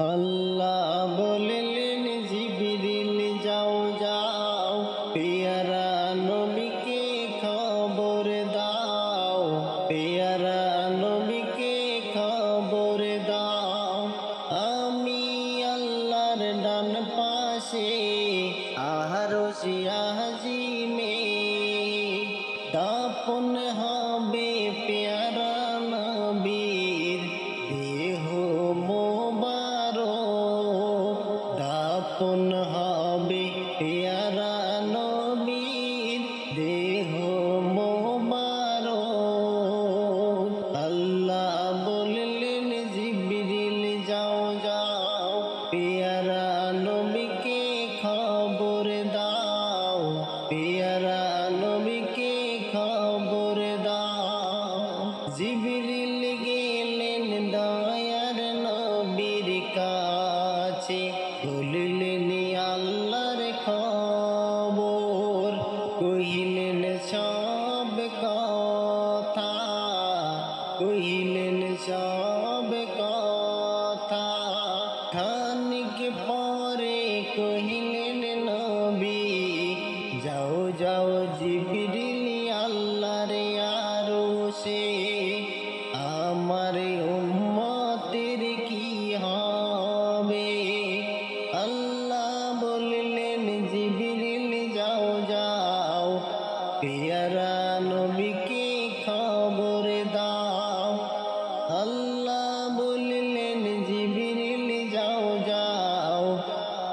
আল্লাহ বললেন, জিবিরিল, যাও যাও, পেয়ারা নবীকে খবর দাও, পেয়ারা নবীকে খবর দাও। আমি আল্লাহর ডান পাশে আহারো সিয়াজিমে দাপন হবে পেয়ারা নবীর দেহ মোবারো আল্লাহ বললেন জিবরিল যাও যাও পেয়ারা সব কথা খানিক পরে কহিলেন নবী যাও যাও জিবরিল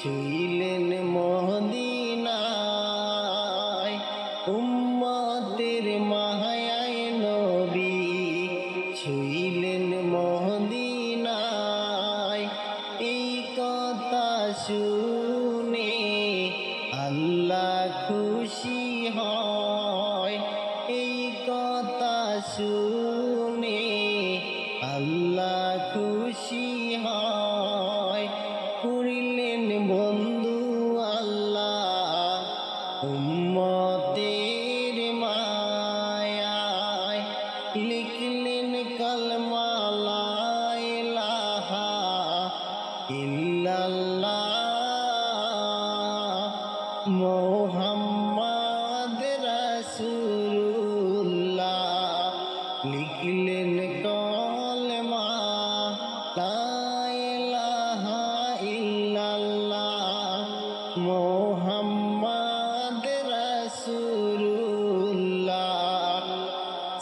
শুইলেন মহদিনায় উম্মতের মাহায় নবী শুইলেন মহদিনায় এই কথা শুনে আল্লাহ খুশি হয়। এই কথা শুনে আল্লাহ খুশি হয়। উম্মতের মায়ায় লিখলেন কলমা লা ইলাহা ইল্লাল্লাহ মোহাম্মদ রাসূলুল্লাহ লিখলেন কলমা লা ইলাহা ইল্লাল্লাহ